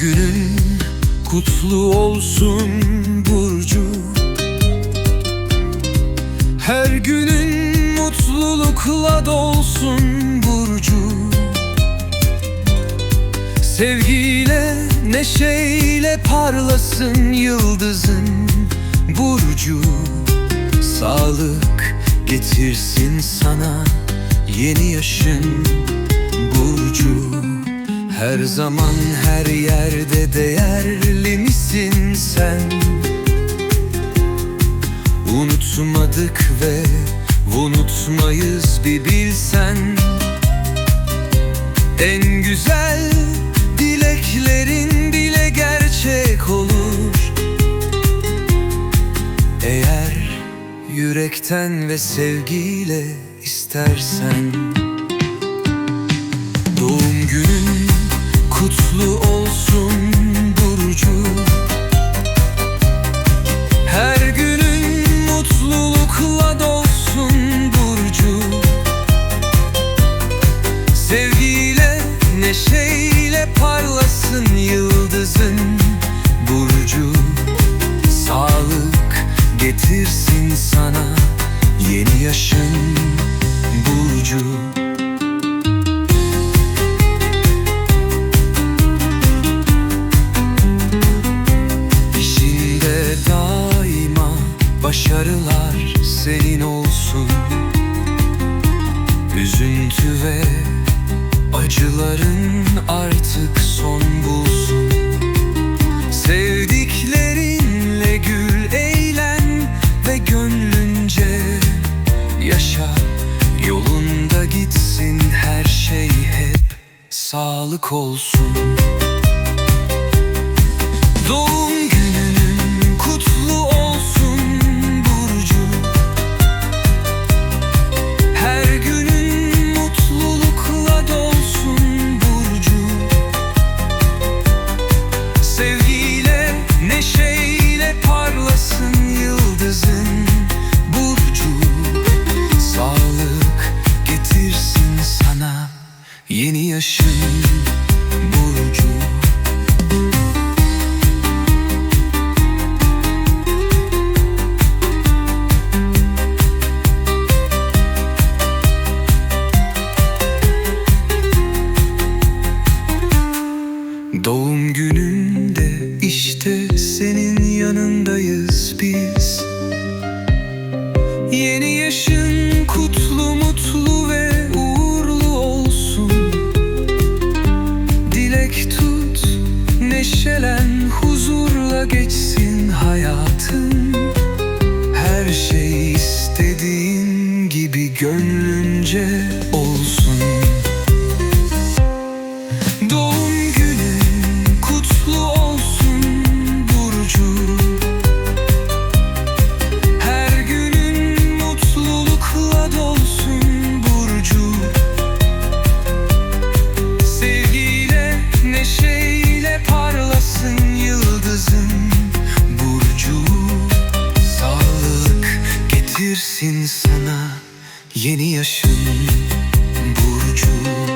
günün kutlu olsun Burcu. Her günün mutlulukla dolsun Burcu. Sevgiyle, neşeyle parlasın yıldızın Burcu. Sağlık getirsin sana yeni yaşın Burcu Her zaman her yerde değerli misin sen? Unutmadık ve unutmayız bir bilsen. En güzel dileklerin bile gerçek olur. Eğer yürekten ve sevgiyle istersen. Doğum günün kutlu olsun Burcu. Her günün mutlulukla dolsun Burcu. Sevgiyle, neşeyle parlasın yıldızın Burcu. Sağlık getirsin sana yeni yaşın başarılar senin olsun. Üzüntü ve acıların artık son bulsun. Sevdiklerinle gül eğlen ve gönlünce yaşa. Yolunda gitsin her şey hep sağlık olsun işte senin yanındayız biz. Yeni yaşın kutlu mutlu ve uğurlu olsun. Dilek tut, neşelen, huzurla geçsin hayatın. Her şey istediğin gibi gönlünce olsun yeni yaşın Burcu